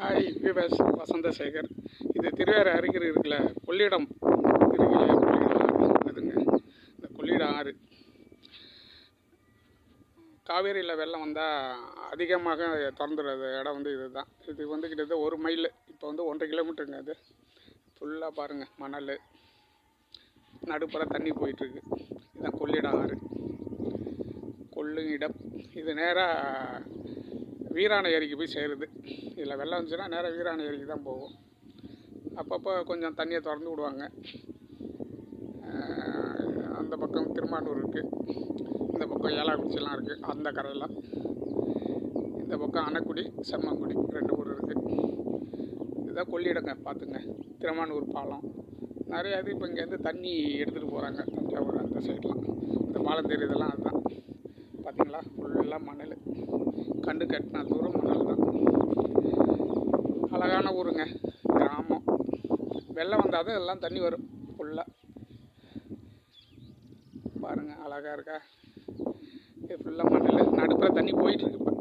Hi wives வசந்தசேகர் இது திருவேறு அருகில் இருக்கிற கொள்ளிடம் இருக்கிற கொள்ளிடம் அதுங்க இந்த கொள்ளிடம் ஆறு. காவேரியில் வெள்ளம் வந்தால் அதிகமாக திறந்துடுறது இடம் வந்து இதுதான். இது வந்து கிட்டத்தட்ட ஒரு மைல். இப்போ வந்து ஒன்றரை கிலோமீட்டருங்க அது. ஃபுல்லாக பாருங்கள் மணல். நடுப்புற தண்ணி போயிட்டுருக்கு. இதுதான் கொள்ளிடம் ஆறு. கொள்ளுங்கிடம் இது நேராக வீராண ஏரிக்கு போய் சேருது. இதில் வெள்ளம் வந்துச்சுன்னா நேராக வீராண ஏரிக்கு தான் போகும் அப்பப்போ கொஞ்சம் தண்ணியை திறந்து விடுவாங்க. அந்த பக்கம் திருமாட்டூர் இருக்குது இந்த பக்கம் ஏலாக்குறிச்சிலாம் இருக்குது அந்த கரையெல்லாம் இந்த பக்கம் அணக்குடி செம்மங்குடி ரெண்டு ஊர் இருக்குது இதுதான் கொள்ளிடங்க பார்த்துங்க. திருமானூர் பாலம். நிறைய இது இப்போ இங்கேருந்து தண்ணி எடுத்துகிட்டு போகிறாங்க தஞ்சாவூர் அந்த சைட்லாம் இந்த பாலம் தெரியுதெல்லாம் அதுதான் பார்த்தீங்களா? ஃபுல்லாக மணல். கண்டு கட்டின தூரம் மணல் தான். அழகான ஊருங்க. கிராமம். வெள்ளம் வந்தால் தான் எல்லாம் தண்ணி வரும். ஃபுல்லாக பாருங்கள் அழகாக இருக்கா? இது ஃபுல்லாக மணல். நடுப்புற தண்ணி போயிட்டுருக்கு இப்போ